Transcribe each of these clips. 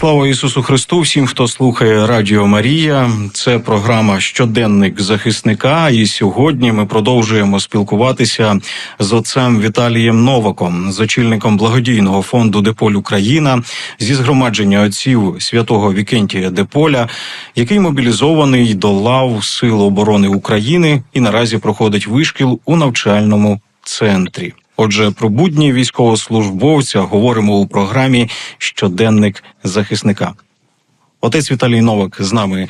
Слава Ісусу Христу! Всім, хто слухає Радіо Марія. Це програма Щоденник захисника. І сьогодні ми продовжуємо спілкуватися з отцем Віталієм Новаком, з очільником благодійного фонду Деполь Україна зі згромадження отців святого Вікентія Деполя, який мобілізований до лав Сил оборони України і наразі проходить вишкіл у навчальному центрі. Отже, про будні військовослужбовця говоримо у програмі Щоденник захисника. Отець Віталій Новак з нами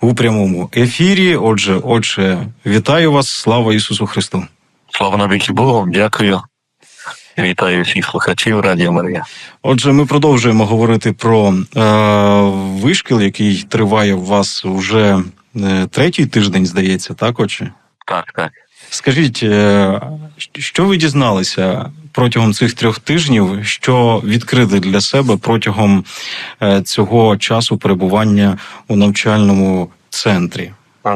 у прямому ефірі. Отже, отже, вітаю вас! Слава Ісусу Христу! Слава навіки Богу, дякую. Вітаю всіх слухачів Радіо Марія. Отже, ми продовжуємо говорити про е, вишкіл, який триває у вас вже е, третій тиждень, здається, так, отче? Так, так. Скажіть, е, що ви дізналися протягом цих трьох тижнів, що відкрили для себе протягом е, цього часу перебування у навчальному центрі?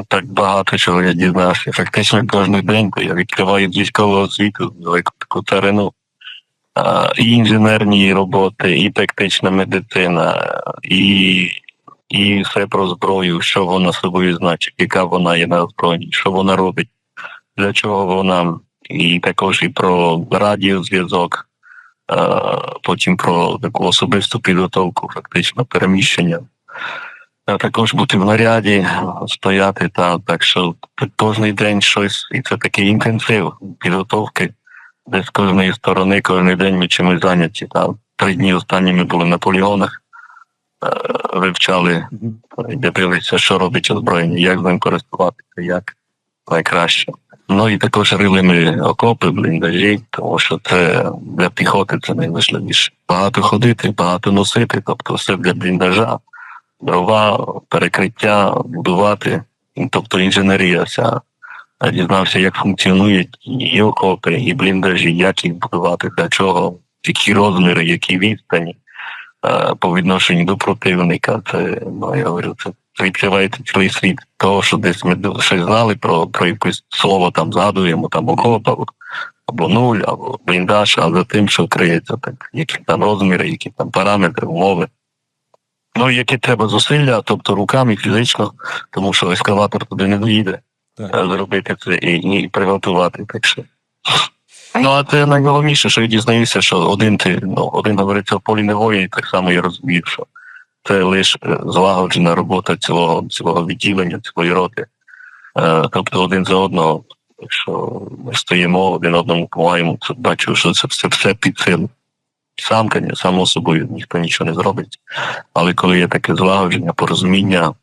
Так багато чого я дізнався. Фактично кожен день, я відкриваю з військового освіту таку тарину. І інженерні роботи, і тактична медицина, і, і все про зброю, що вона собою значить, яка вона є на озброєнні, що вона робить, для чого вона, і також і про радіозв'язок, потім про таку особисту підготовку, фактично переміщення. А також бути в наряді, стояти та так, що кожен день щось, і це такий інтенсив підготовки, де з кожної сторони, кожен день ми чимось зайняті. Та три дні останні ми були на полігонах, вивчали, дивилися, що робить озброєння, як з ним користуватися, як найкраще. Ну і також рили окопи, бліндажі, тому що це для піхоти це найважливіше. Багато ходити, багато носити, тобто все для бліндажа дрова, перекриття, будувати, тобто інженерія вся. Я Дізнався, як функціонують і окопи, і бліндажі, як їх будувати, для чого, які розміри, які відстані е, по відношенню до противника. Це ну, я говорю, це відкривається цілий світ того, що десь ми щось знали про, про якесь слово там згадуємо, там окоп або, або нуль, або бліндаж, а за тим, що криється, так які там розміри, які там параметри, умови. Ну, які треба зусилля, тобто руками фізично, тому що ескаватор туди не доїде Так. е, зробити це і, і приготувати. Так що. Ну, а це найголовніше, що я дізнаюся, що один ти, ну, один говориться в полі не воїн, так само я розумію, що це лише злагоджена робота цілого, цілого відділення, цілої роти. Е, тобто один за одного. Якщо ми стоїмо, один одному допомагаємо, то бачу, що це все, все під силу. Сам, само собою ніхто нічого не зробить. Але коли є таке злагодження, порозуміння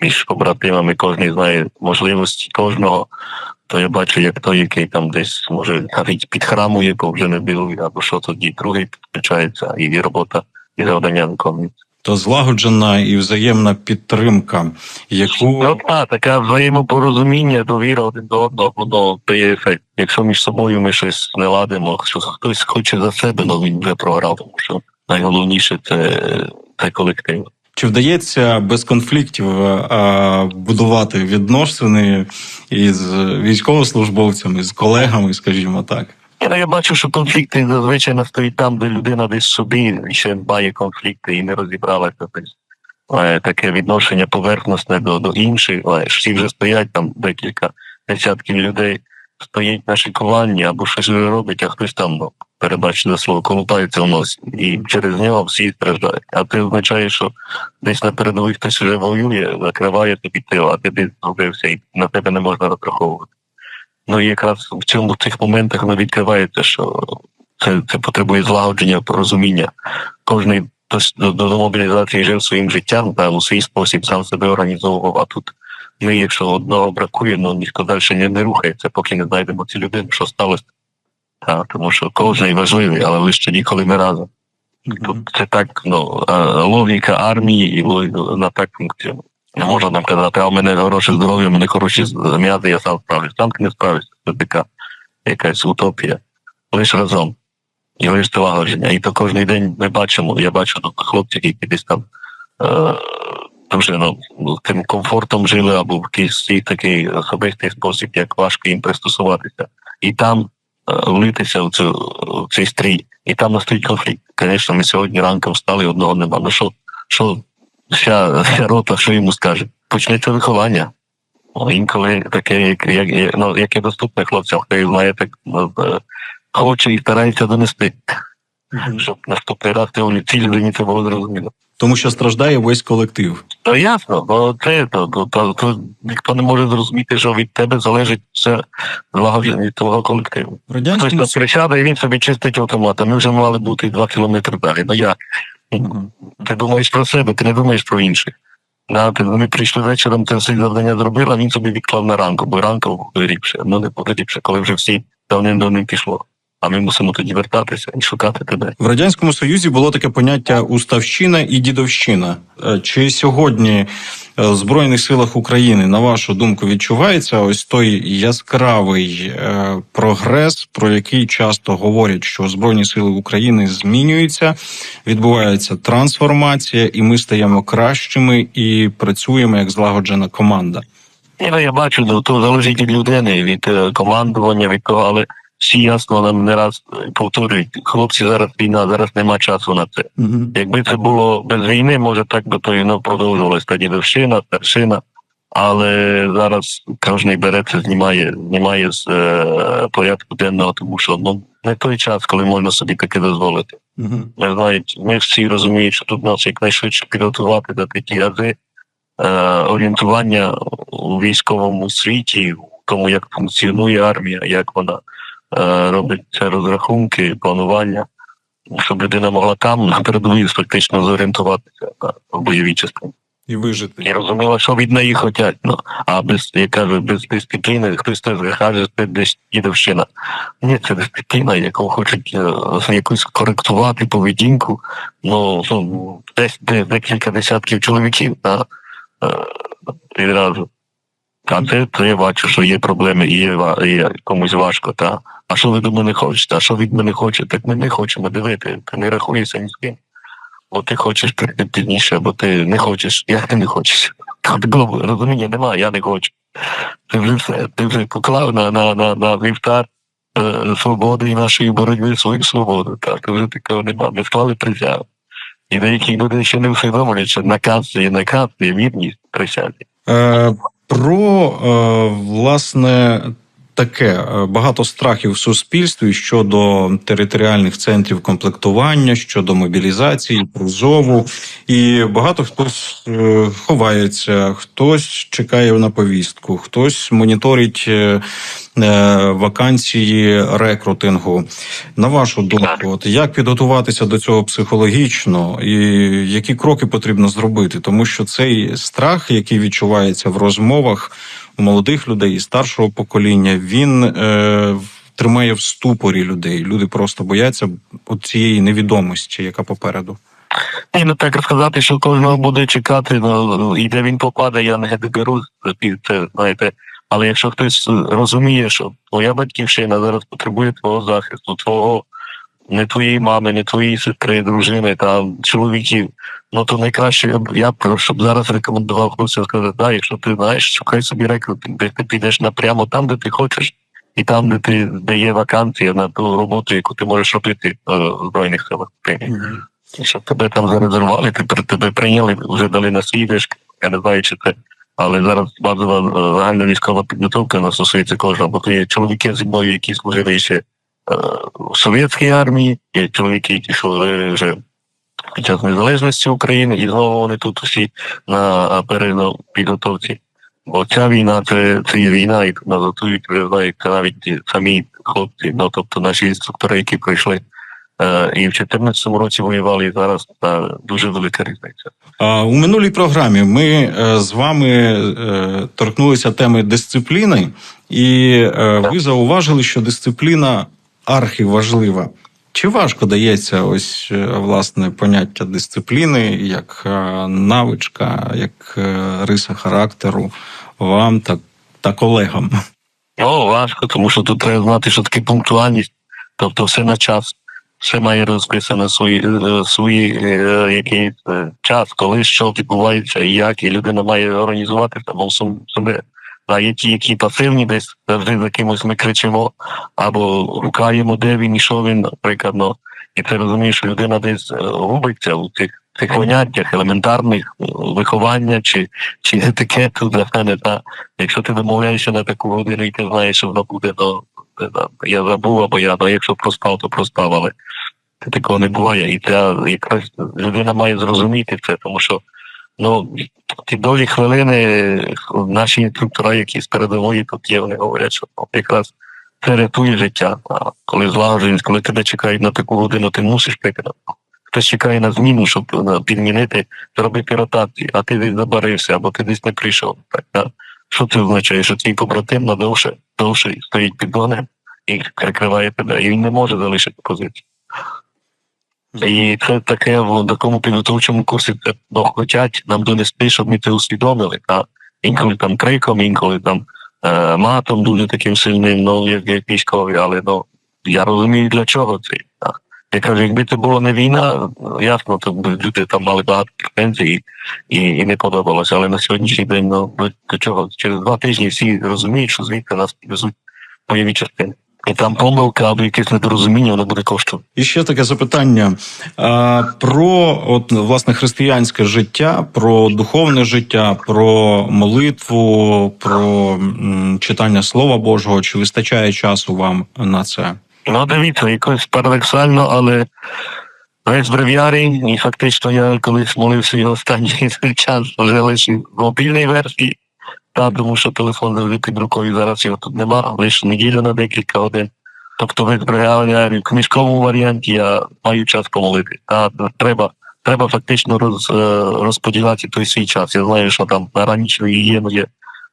між побратимами, кожен знає можливості кожного, то я бачу, як той, який там десь може навіть підхрамує, бо вже не білує, або що тоді другий підключається, і робота і завдання виконується. То злагоджена і взаємна підтримка, яку Ну так, таке взаємопорозуміння, довіра один до одного, воно дає ефект. Якщо між собою ми щось не ладимо, що хтось хоче за себе, ну він вже програв, тому що найголовніше це, це колектив. чи вдається без конфліктів е, будувати відносини із військовослужбовцями, з колегами, скажімо так. Я, я бачу, що конфлікти зазвичай настають там, де людина десь собі ще має конфлікти і не розібралася. Тобто, е, таке відношення поверхностне до, до інших. але Всі вже стоять там декілька десятків людей, стоять на шикуванні або щось робить, а хтось там, ну, перебачте слово, колупається в носі. І через нього всі страждають. А це означає, що десь на передовій хтось вже воює, закриває тобі тил, а ти десь згубився і на тебе не можна розраховувати. Ну і якраз в цьому в цих моментах воно відкривається, що це, це потребує злагодження, порозуміння. Кожний до, до, до мобілізації жив своїм життям, та у свій спосіб сам себе організовував. А тут ми, якщо одного бракує, ну ніхто далі не, не рухається, поки не знайдемо цю людину, що сталося. Та, тому що кожен важливий, але лише тоді, коли ми разом. Тут це так, ну, е, логіка армії і вона так функціонує. Не можна нам казати, а в мене хороше здоров'я, мене хороші м'язи, я сам справлюсь. Сам не справишся. Це така якась утопія. Лише разом. І лише злагодження. І то кожен день ми бачимо, я бачу ну, хлопців, які десь там е, дуже ну, тим комфортом жили або в якийсь такий особистий спосіб, як важко їм пристосуватися. І там е, влитися в, цю, в цей стрій, і там настає конфлікт. Звісно, ми сьогодні ранком встали одного нема. Ну що, що вся, вся рота, що йому скаже? Почнеться виховання. Ну, інколи таке, як, як, як, ну, яке доступне хлопцям, хто знає, так ну, е, хоче і старається донести, щоб наступний раз ти вони людині це було зрозуміло. Тому що страждає весь колектив. То ясно, бо це то, то, то, то ніхто не може зрозуміти, що від тебе залежить все злагодження від твого колективу. В Хтось тут і він собі чистить автомат, а ми вже мали бути два кілометри далі. Ну як? Ти думаєш про себе, ти не думаєш про інших. Да, ти, ми прийшли вечором, ти все завдання зробив, а він собі відклав на ранку, бо ранку буде ліпше. Ну не буде ліпше, коли вже всі давним-давним пішло. А ми мусимо тоді вертатися і шукати тебе. В радянському союзі було таке поняття уставщина і дідовщина. Е, Чи сьогодні е, в збройних силах України, на вашу думку, відчувається ось той яскравий е, прогрес, про який часто говорять, що збройні сили України змінюються, відбувається трансформація, і ми стаємо кращими і працюємо як злагоджена команда. Я бачу, ну, то залежить від людини, від командування, від того, але всі ясно нам не раз повторюють, хлопці, зараз війна, зараз нема часу на це. Якби це було без війни, може так би то і не продовжувалось та дідовщина, старшина. Але зараз кожен бере це, знімає, знімає з е, порядку денного, тому що ну, не той час, коли можна собі таке дозволити. Не знають, ми всі розуміють, що тут нас якнайшвидше підготувати до такі рази е, орієнтування у військовому світі, тому, як функціонує армія, як вона е, робить це розрахунки, планування, щоб людина могла там на передовій фактично зорієнтуватися в бойовій частині. І вижити. І розуміла, що від неї хотять. Ну, а без, я кажу, без дисципліни хтось теж каже, це десь дідовщина. Ні, це дисципліна, яку хочуть е, якусь коректувати поведінку. Ну, ну десь де, декілька десятків чоловіків та, е, відразу. А це, то я бачу, що є проблеми і є, і комусь важко. Та? А що ви до мене хочете? А що від мене хочете? Так ми не хочемо дивити, ти не рахуєшся ні з ким. Бо ти хочеш прийти пізніше, або ти не хочеш. Як ти не хочеш? Такого розуміння немає, я не хочу. Ти вже все, ти вже поклав на, на, на, на вівтар е, свободи і нашої боротьби свою свободу. Так, вже такого немає. Ми склали присягу. І деякі люди ще не усвідомлюють, що наказ є наказ, є вірність присязі. Про е, власне таке е, багато страхів в суспільстві щодо територіальних центрів комплектування, щодо мобілізації, призову, і багато хтось е, ховається, хтось чекає на повістку, хтось моніторить е, вакансії рекрутингу. На вашу думку, от як підготуватися до цього психологічно, і які кроки потрібно зробити? Тому що цей страх, який відчувається в розмовах молодих людей і старшого покоління, він е, тримає в ступорі людей. Люди просто бояться от цієї невідомості, яка попереду. І не так сказати, що кожного буде чекати, ну, і де він попаде, я не беру це, знаєте. Але якщо хтось розуміє, що твоя батьківщина зараз потребує твого захисту, твого не твоєї мами, не твоєї сестри, дружини та чоловіків, ну то найкраще я б я щоб зараз рекомендував хлопцям сказати, да, якщо ти знаєш, шукай собі рекрутинг, де ти підеш напрямо там, де ти хочеш, і там, де ти де є вакансія на ту роботу, яку ти можеш робити е, в збройних силах. І Щоб тебе там зарезервували, тепер тебе прийняли, вже дали на свій. Я не знаю, чи це. Але зараз базова е, загальна військова підготовка нас стосується кожного, бо то є чоловіки зі мною, які служили ще е, в совєтській армії, є чоловіки, які служили вже під час незалежності України, і знову вони тут усі на підготовці. Бо ця війна це, це є війна, і нас готують, ви знаєте, навіть самі хлопці, ну тобто наші інструктори, які прийшли Е, і в 2014 році воювали, і зараз та, дуже велика різниця. У минулій програмі ми е, з вами е, торкнулися теми дисципліни, і е, ви зауважили, що дисципліна архіважлива. Чи важко дається ось е, власне поняття дисципліни як е, навичка, як е, риса характеру вам та, та колегам? О, важко, тому що тут треба знати, що таке пунктуальність, тобто все на час. все має розписано свої, свої е, якийсь е, час, коли що відбувається і як, і людина має організувати самому себе. А ті, які пасивні, десь завжди за кимось ми кричимо, або гукаємо, де він і що він, наприклад. Ну, і ти розумієш, що людина десь е, губиться у цих, цих поняттях елементарних е, виховання чи, чи етикету для мене. Та якщо ти домовляєшся на таку годину, і ти знаєш, що вона буде, ну, я забув, або я, ну, якщо проспав, то проспав, але це такого не буває. І ця якраз людина має зрозуміти це, тому що ну, ті долі хвилини наші інструктора, які з передової тут є, вони говорять, що якраз це рятує життя. А коли злагодженість, коли тебе чекають на таку годину, ти мусиш прийти. Хтось чекає на зміну, щоб ну, підмінити, зробити ротацію, а ти десь забарився, або ти десь не прийшов. Так, так. Що це означає? Що твій побратим на довше, довше стоїть під вогнем і прикриває тебе, і він не може залишити позицію. І це таке в такому підготовчому курсі ну, хочуть нам донести, щоб ми це усвідомили. Та? Інколи там криком, інколи там е, матом дуже таким сильним, ну як, як але ну я розумію для чого це. Та? Я кажу, якби це була не війна, ну, ясно, то люди там мали багато претензій і, і не подобалося. Але на сьогоднішній день ну для чого? Через два тижні всі розуміють, що звідти нас везуть бойові частини. І там помилка або якесь недорозуміння, воно буде коштувати. І ще таке запитання а, про от власне християнське життя, про духовне життя, про молитву, про м, читання Слова Божого. Чи вистачає часу вам на це? Ну, дивіться, якось парадоксально, але весь брев'ярій, і фактично я колись молився його останній час вже лише в мобільній версії, та тому що телефон завжди під рукою, зараз його тут нема, лише неділю на декілька годин. Тобто брев'ярій в книжковому варіанті я маю час помолити. Та треба, треба фактично роз, розподіляти той свій час. Я знаю, що там на ранічну гігієну є,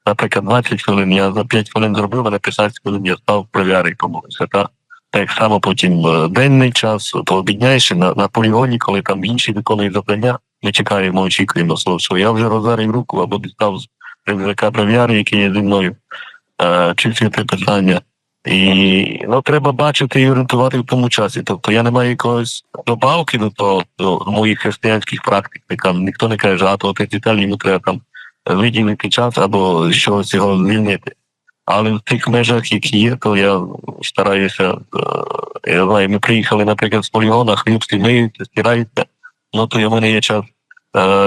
наприклад, 20 хвилин, я за 5 хвилин зробив, мене 15 хвилин я став в брев'ярій помолився. Та? Так само потім денний час, то обідняєшся на, на полігоні, коли там інші виконують завдання, ми чекаємо, очікуємо слово. Я вже розарив руку або дістав рюкзака бров'яри, який є зі мною, е, чистити питання. І ну, треба бачити і орієнтувати в тому часі. Тобто я не маю якогось добавки до того, до моїх християнських практик. Там ніхто не каже, а то отець Віталій, йому треба там виділити час або щось його звільнити. Але в тих межах, які є, то я стараюся. е, Я знаю, ми приїхали, наприклад, з полігона, хліб миються, стираються. Ну то в мене є час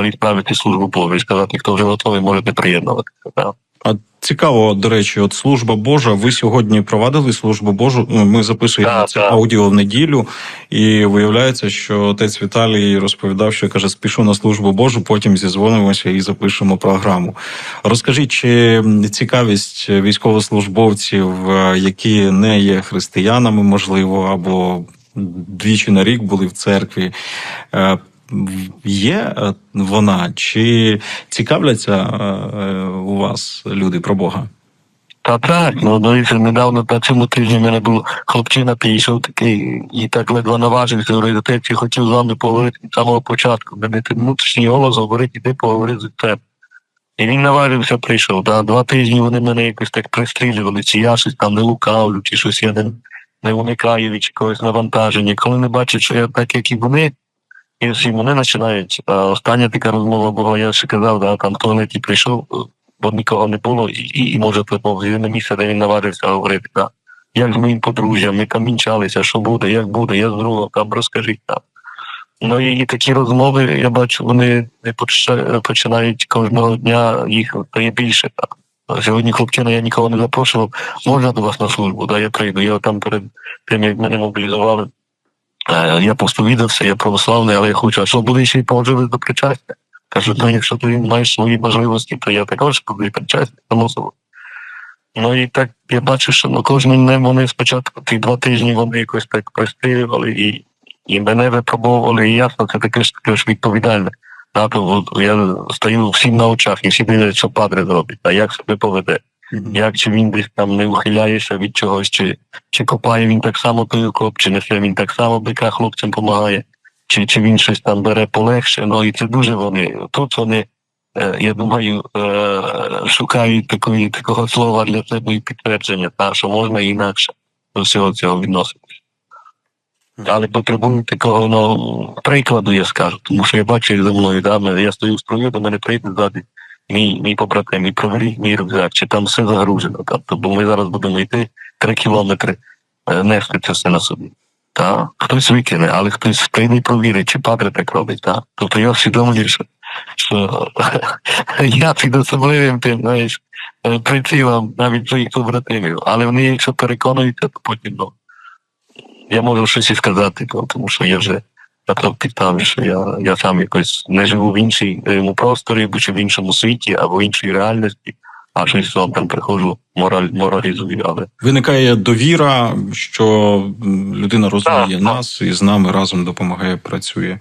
відправити службу Божу і сказати, хто вже готовий, можете приєднуватися. А цікаво, до речі, от служба Божа. Ви сьогодні провадили службу Божу. Ну, Ми записуємо Так, це так. аудіо в неділю, і виявляється, що отець Віталій розповідав, що каже: спішу на службу Божу, потім зізвонимося і запишемо програму. Розкажіть, чи цікавість військовослужбовців, е, які не є християнами, можливо, або двічі на рік були в церкві. Є е, вона, чи цікавляться е, у вас люди про Бога? Та так, ну дивіться, недавно на цьому тижні в мене був хлопчина підійшов такий і так ледве наважився, говорить, те, чи хотів з вами поговорити з самого початку. Мене внутрішній голос говорить, іди поговори з тебе. І він наважився, прийшов. Да, два тижні вони мене якось так пристрілювали, чи я щось там не лукавлю, чи щось я не, не уникаю від якогось навантаження. Коли не бачать, що я так, як і вони, і вони починають. А остання така розмова була, я ще казав, да, там в туалеті прийшов, бо нікого не було, і, і, може припав на місце, де він наважився говорити. Да. Як з моїм подружжям, ми там мінчалися, що буде, як буде, я з другом, там розкажіть там. Ну і такі розмови, я бачу, вони не починають кожного дня їх стає більше. Так. Сьогодні хлопчина я нікого не запрошував. Можна до вас на службу? Да, я прийду. Я там перед тим, як мене мобілізували, е, я посповідався, я православний, але я хочу, а що буде ще й поможливість до причастя? Кажуть, ну якщо ти маєш свої можливості, то я також буду причастя, само собою. Ну і так я бачу, що ну, кожним днем вони спочатку ті два тижні вони якось так пристрілювали і, і мене випробовували, і ясно, це таке ж таке ж відповідальне. Да, то, я стою всім на очах, і всі дивляться, що падре зробить, а як себе поведе. Як чи він десь там не ухиляється від чогось, чи, чи копає він так само той окоп, чи несе він так само бика хлопцям допомагає, чи, чи він щось там бере полегше. Ну і це дуже вони. Тут вони, е, я думаю, е, шукають такої, такого слова для себе і підтвердження, та, що можна інакше до всього цього відноситися. Але потребують такого ну, прикладу, я скажу. Тому що я бачу, як за мною, да, я стою в строю, до мене прийде ззаді мій, мій побратим, і провірить мій рюкзак, чи там все загружено. Тобто, бо ми зараз будемо йти три кілометри, е, нести це все на собі. Та хтось викине, але хтось прийде і провірить, чи падре так робить. Та? Тобто я усвідомлюю, що, що я під особливим тим, знаєш, е, прицілом навіть своїх побратимів. Але вони, якщо переконуються, то потім ну, я можу щось і сказати, тому що я вже на то підставі, що я, я сам якось не живу в іншій е, просторі, чи в іншому світі, або в іншій реальності, а щось вам там приходжу, мораль, моралізую, але Виникає довіра, що людина розуміє Так, так. нас і з нами разом допомагає, працює.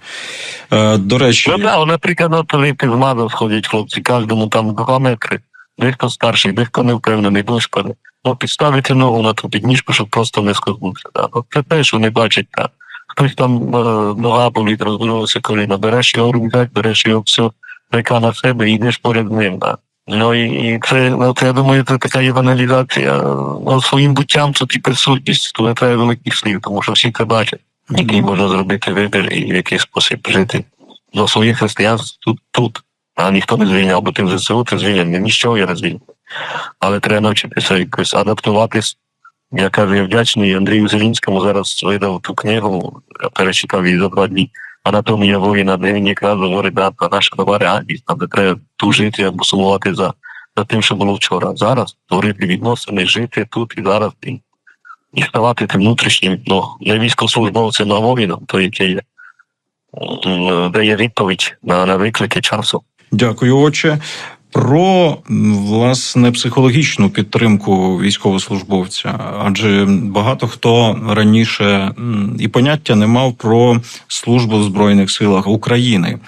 Е, До речі, Ну так, наприклад, от коли ти з маза сходять хлопці, кожному там два метри, дехто старший, дехто не впевнений, господи. Ну, підставити ногу на ту підніжку, щоб просто не скоснутися. Да. Це те, що не бачать. Да. Хтось там нога болить, розбилося коліна, береш його рюкзак, береш його все, река на себе і йдеш поряд з ним. Да. Ну і, і це, ну, це, я думаю, це така є баналізація. Ну, своїм буттям це і присутність, то не треба великих слів, тому що всі це бачать який можна зробити вибір і в який спосіб жити. Ну, своє християнство тут, тут. А ніхто не звільняв, бо тим ЗСУ ти звільнений. Нічого я не звільнив. Але треба навчитися якось адаптуватись. Я кажу, я вдячний Андрію Зелінському зараз видав ту книгу, я перечитав її за два дні. Анатомія воїна, де він якраз говорить, да, про наша реальність, там де треба тужити або сумувати за, за тим, що було вчора. Зараз творити відносини, жити тут і зараз. І і ставати тим внутрішнім, ну, не військовослужбовцем, а воїном, то яке є, дає відповідь на, на виклики часу. дякую, отче. Про власне психологічну підтримку військовослужбовця, адже багато хто раніше і поняття не мав про службу в збройних силах України.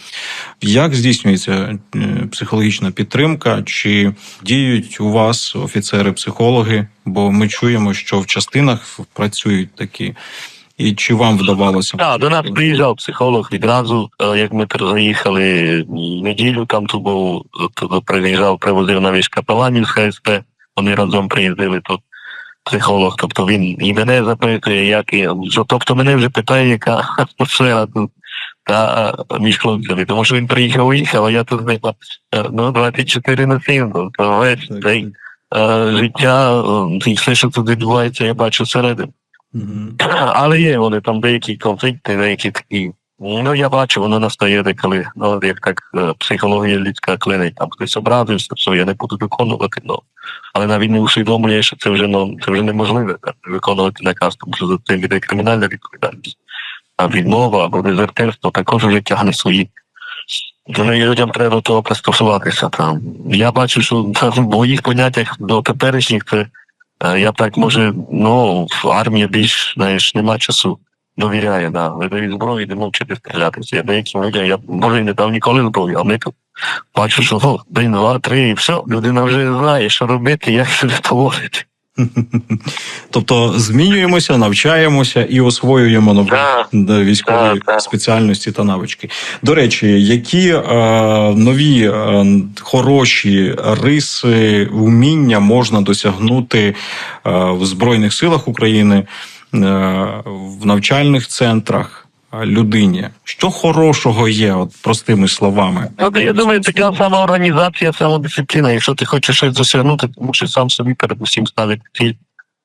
Як здійснюється е, психологічна підтримка? Чи діють у вас офіцери-психологи? Бо ми чуємо, що в частинах працюють такі. І чи вам вдавалося? Так, до нас приїжджав психолог відразу, е, як ми приїхали неділю, там то був то приїжджав, привозив на капеланів з ХСП, вони разом приїздили тут. Психолог, тобто він і мене запитує, як і що- тобто мене вже питає, яка атмосфера тут та між хлопцями, тому що він приїхав, уїхав, а я тут з ним е, ну 24 на 7, тобто весь цей е, життя е, і все, що тут відбувається, я бачу всередині. Але є вони там деякі конфлікти, деякі такі. Ну, я бачу, воно настає коли ну, як так е, психологія людська клинить, там хтось образився, все, я не буду виконувати. Ну. Але навіть не усвідомлює, що це вже ну, це вже неможливо так, виконувати наказ, тому що за це йде кримінальна відповідальність. А відмова або дезертирство також вже тягне свої. Тому і людям треба до того пристосуватися. Там. Я бачу, що в моїх поняттях до теперішніх це Я так може, ну, в армії більш знаєш, нема часу. Довіряє, да. Видають зброю, йдемо вчити стрілятися. Я деяким людям, я може не дав ніколи зброю, а ми тут бачу, що день, два, три, і все, людина вже знає, що робити, як себе поводити. Тобто змінюємося, навчаємося і освоюємо нові да, військові так. спеціальності та навички. До речі, які е, нові е, хороші риси, вміння можна досягнути е, в Збройних силах України, е, в навчальних центрах людині? Що хорошого є, от простими словами? Ну, я думаю, така сама організація, самодисципліна. Якщо ти хочеш щось досягнути, ти мусиш сам собі передусім ставити ціль.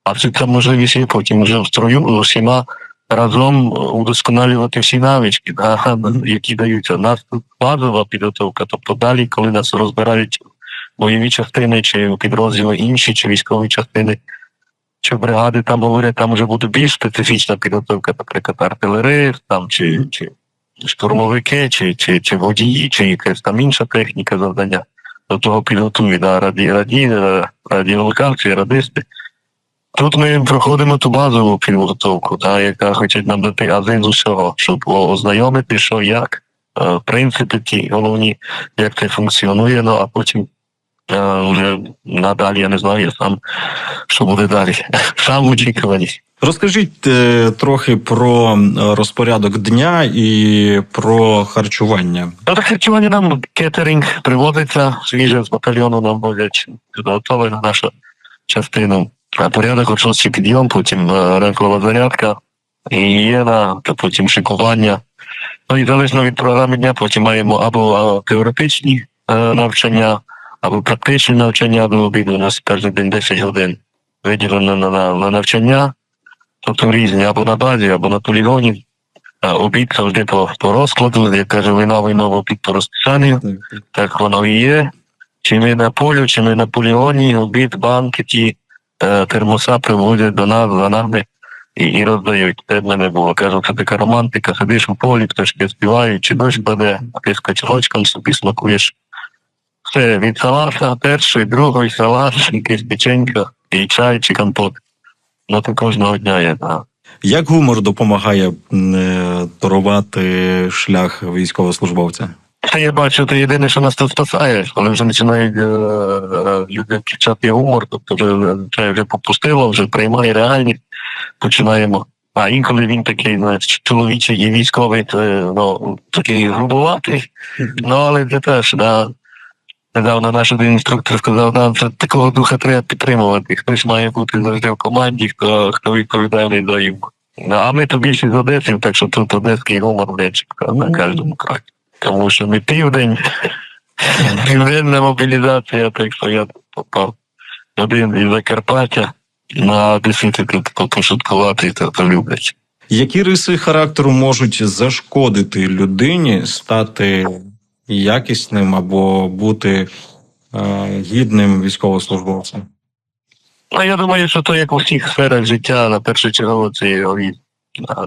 А це ця можливість є потім вже в строю усіма разом удосконалювати всі навички, да, які даються. У нас тут базова підготовка, тобто далі, коли нас розбирають бойові частини, чи підрозділи інші, чи військові частини, чи бригади там говорять, там вже буде більш специфічна підготовка, наприклад, артилерист, там чи, чи штурмовики, чи, чи, чи водії, чи якась там інша техніка завдання. До того підготують да, раді, раді, радіолокації, радисти. Тут ми проходимо ту базову підготовку, та, яка хочуть нам дати азин з усього, щоб ознайомити, що як, е, принципи ті головні, як це функціонує, ну а потім вже надалі я не знаю, я сам що буде далі. Сам в очікуванні. Розкажіть е, трохи про е, розпорядок дня і про харчування. Ну, так харчування нам кетеринг приводиться, свіже з батальйону нам возять підготовлена наша частина. А порядок о підйом, потім е, ранкова зарядка, гігієна, та потім шикування. Ну і залежно від програми дня, потім маємо або теоретичні е, навчання, або практичні навчання до обіду. У нас кожен день 10 годин виділено на, на, на навчання, тобто різні, або на базі, або на полігоні. А обід завжди по, по розкладу, як каже війна, війна, обід по розписанню. Так воно і є. Чи ми на полю, чи ми на полігоні, обід, банки, ті е, термоса привозять до нас, за нами і, і роздають. Це в мене було. Кажу, це така романтика, сидиш у полі, пташки співають, чи дощ паде, а ти з качалочком собі смакуєш. Все, від салата, перший, другий салат, якась печенька, і чай, чи компот. Ну, це кожного дня є, так. Як гумор допомагає м, е, торувати шлях військовослужбовця? Це я бачу, це єдине, що нас тут спасає, коли вже починають е, е, люди включати гумор, тобто вже це вже попустило, вже приймає реальність, починаємо. А інколи він такий, знаєш, чоловічий і військовий, це, ну, такий грубуватий, ну але це теж, да. Недавно наш один інструктор сказав, да, це такого духа треба підтримувати. Хтось має бути завжди в команді, хто, хто відповідальний за їм. Ну, а ми то більше з Одесів, так що тут одеський гумор лечик на кожному кроці. Тому що ми південь, південна мобілізація, так що я тут попав. Один із Закарпаття на Одесити тут пошуткувати, то, то люблять. Які риси характеру можуть зашкодити людині стати якісним або бути е, гідним військовослужбовцем? Ну, я думаю, що то як у всіх сферах життя, на першу чергу, це егоїзм.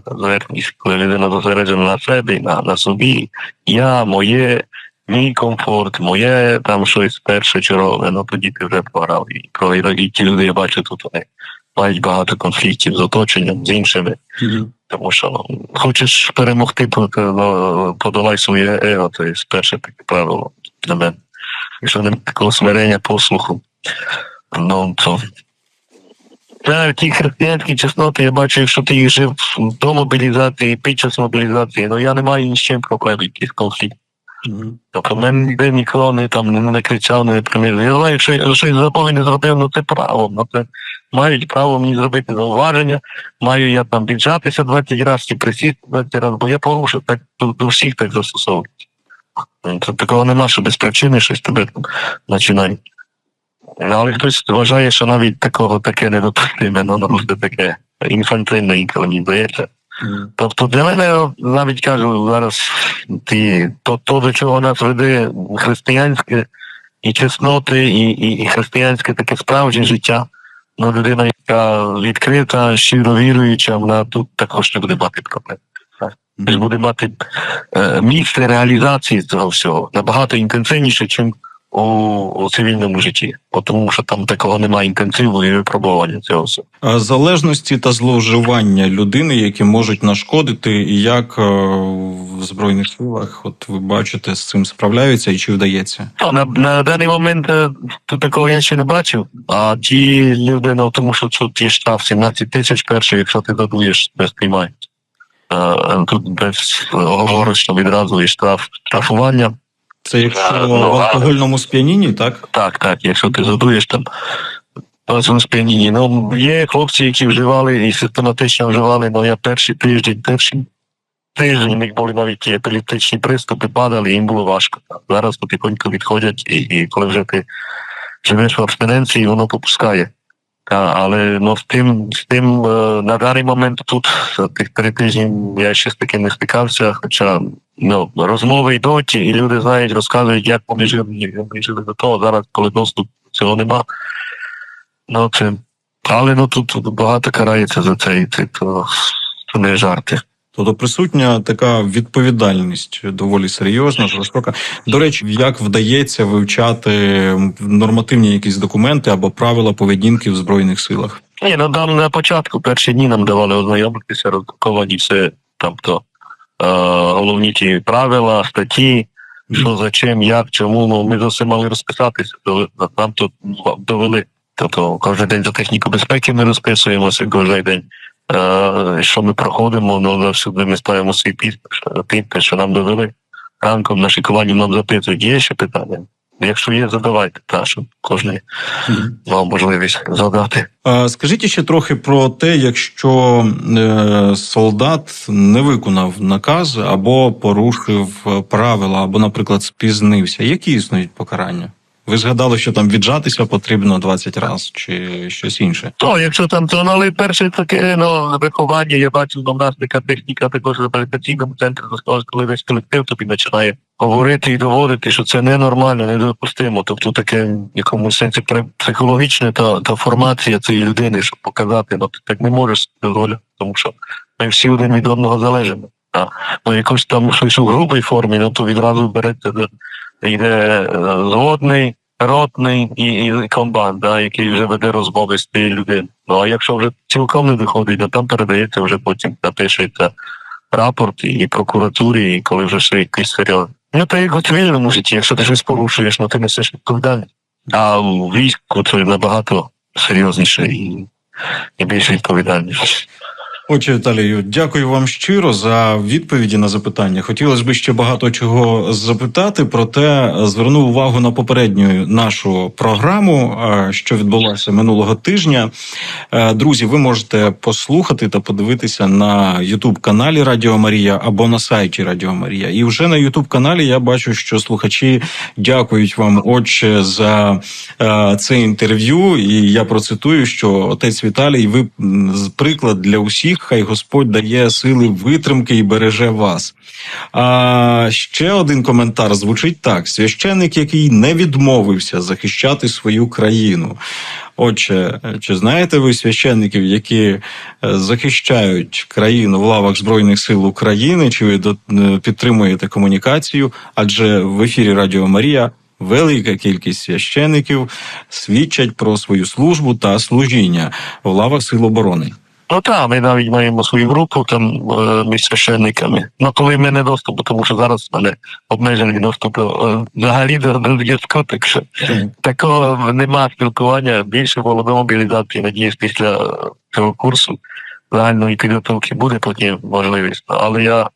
Зверхність, коли людина зосереджена на себе, на, на собі, я, моє, мій комфорт, моє там щось першочергове, ну тоді ти вже програв. І, про- і ті люди, я бачу, тут вони мають багато конфліктів з оточенням, з іншими. Тому що ну, хочеш перемогти, то- то, ну, подолай своє его, це є перше таке правило для мене. Якщо немає такого смирення послуху, ну то. Та ті християнські чесноти, я бачу, якщо ти їх жив до мобілізації, під час мобілізації, ну я не маю ні з чим проблем, якийсь конфлікт. Тобто мене ніде ніколи не там не накричав, не примірив. Я знаю, якщо я щось не зробив, ну це право. Ну це мають право мені зробити зауваження, маю я там віджатися 20 разів чи присісти 20 разів, бо я порушив так до, всіх так застосовується. Це такого нема, що без причини щось тебе там починають. Ну, Але хтось вважає, що навіть такого таке недопустиме, ну ну, це таке інфантильне інколи мені здається. Тобто для мене навіть кажу зараз ті, то, то до чого нас веде християнське і чесноти, і, і, і християнське таке справжнє життя. Ну, людина, яка відкрита, щиро віруюча, вона тут також не буде мати проблем. Тобто буде мати е, місце реалізації цього всього набагато інтенсивніше, ніж у, у цивільному житті, тому що там такого немає інтенсиву і випробування цього всього. Залежності та зловживання людини, які можуть нашкодити, і як е, в збройних силах, от ви бачите, з цим справляються і чи вдається? Ну, на, на даний момент е, то такого я ще не бачив. А ті люди, ну тому що тут є штраф 17 тисяч перший, якщо ти додуєш, тебе спіймають. Е, Тут без оговорочно відразу є штраф штрафування. Це якщо ну, в алкогольному сп'янінні, так? Так, так, якщо ти задуєш там на сп'янінні. Ну, є хлопці, які вживали і систематично вживали, ну я перший тиждень, перший тиждень у них були навіть ті епілептичні приступи, падали, їм було важко. Зараз потихоньку відходять, і, і коли вже ти живеш в абстиненції, воно попускає. Та, але ну, з тим, з тим е, на даний момент тут за тих три тижні я ще з таким не стикався, хоча ну, розмови йдуть, і люди знають, розказують, як вони жили, до того. Зараз, коли доступ цього нема. Ну, це. Але ну тут, тут багато карається за це, і це то, то не жарти. Тобто присутня така відповідальність доволі серйозна, жорстока. До речі, як вдається вивчати нормативні якісь документи або правила поведінки в збройних силах? Ні, ну там на початку перші дні нам давали ознайомитися, роздруковані все, тобто е, головні ті правила, статті, що за чим, як, чому. Ну ми за все мали розписатися, нам тут довели. Тобто кожен день за техніку безпеки ми розписуємося кожен день. Е, що ми проходимо, ну завжди ми ставимо свій підпис, підпис, що нам довели. Ранком на шикуванні нам запитують, є ще питання. Якщо є, задавайте, та, щоб кожен мав можливість задати. Скажіть ще трохи про те, якщо е, солдат не виконав наказ або порушив е, правила, або, наприклад, спізнився. Які існують покарання? Ви згадали, що там віджатися потрібно 20 разів чи щось інше? То, якщо там то, але перше таке ну, виховання, я бачу, у нас така техніка також в реабілітаційному центрі засталась, коли весь колектив тобі починає говорити і доводити, що це ненормально, недопустимо. Тобто таке в якомусь сенсі психологічне та, та формація цієї людини, щоб показати, ну ти так не можеш дозволяти, тому що ми всі один від одного залежимо. А, ну якось там щось у грубій формі, ну то відразу береться йде е, зводний, ротний і, і комбат, да, який вже веде розмови з тією людиною. Ну а якщо вже цілком не доходить, то там передається вже потім напишеться рапорт і прокуратурі, і коли вже все якийсь серйозний. Ну то як у цивільному житті, якщо ти щось порушуєш, ну ти несеш відповідальність. А у війську це набагато серйозніше і, і більш відповідальніше. Отже, Віталію, дякую вам щиро за відповіді на запитання. Хотілося б ще багато чого запитати, проте зверну увагу на попередню нашу програму, що відбулася минулого тижня. Е, Друзі, ви можете послухати та подивитися на Ютуб каналі Радіо Марія або на сайті Радіо Марія. І вже на Ютуб каналі я бачу, що слухачі дякують вам, отче, за е, це інтерв'ю. І я процитую, що отець Віталій, ви приклад для усіх. Хай Господь дає сили витримки і береже вас. А ще один коментар звучить так: священник, який не відмовився захищати свою країну. Отже, чи знаєте ви священників, які е, захищають країну в лавах Збройних сил України? Чи ви е, підтримуєте комунікацію? Адже в ефірі Радіо Марія велика кількість священників свідчать про свою службу та служіння в лавах Сил оборони. Ну так, ми навіть маємо свою групу там е, між священниками. Ну коли в мене доступ, тому що зараз в мене обмежений доступ е, взагалі до, зв'язку, так що такого нема спілкування. Більше було до мобілізації. Надіюсь, після е, цього курсу загальної підготовки буде потім можливість. Але я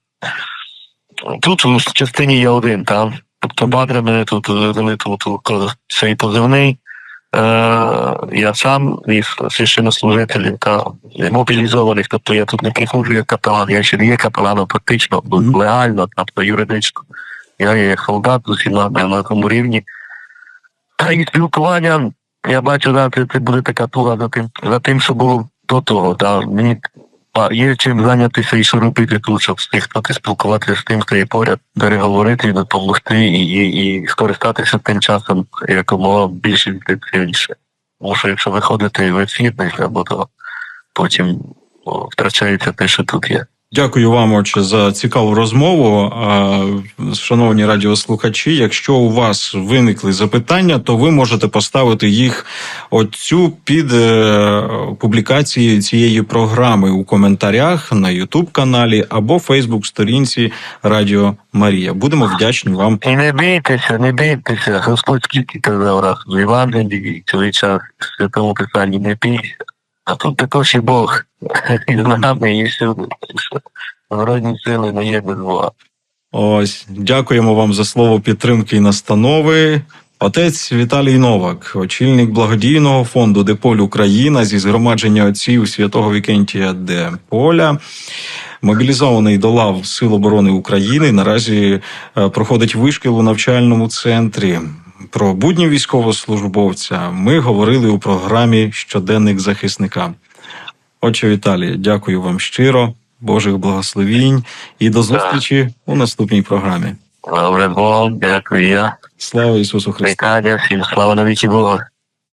тут у частині я один там. Тобто бадри мене тут дали тут цей позивний. Е, я сам із священнослужителів та мобілізованих, тобто я тут не приходжу як капелан, я ще не є капеланом фактично, легально, тобто юридично. Я є солдат усіма на на тому рівні. Та і спілкування, я бачу, да, це, це буде така туга за тим, за тим, що було до того. Да. Мені а, є чим зайнятися і що робити тут, щоб встигнути спілкуватися з тим, хто є поряд, переговорити допомогти, і, і, і скористатися тим часом якомога більш інтенсивніше. Тому що якщо виходити в ефірність, або то потім о, втрачається те, що тут є. Дякую вам, отче, за цікаву розмову. Шановні радіослухачі, якщо у вас виникли запитання, то ви можете поставити їх оцю під е, публікацією цієї програми у коментарях на Ютуб каналі або Фейсбук сторінці Радіо Марія. Будемо вдячні вам. І не бійтеся, не бійтеся. Господь скільки казав раз в Євангелії, цілий в святому писанні не бійся. А тут також і Бог. І з нами, всюди. Народні сили не є без Бога. Ось дякуємо вам за слово підтримки і настанови. Отець Віталій Новак, очільник благодійного фонду Деполь Україна зі згромадження отців святого Вікентія де Поля. Мобілізований до лав Сил оборони України. Наразі е, проходить вишкіл у навчальному центрі. Про будні військовослужбовця ми говорили у програмі Щоденник захисника. Отче Віталій, дякую вам щиро, Божих благословінь і до зустрічі у наступній програмі. Добре, Бог, дякую. Слава Ісусу Христу! Вітання всім, слава навіки Бога.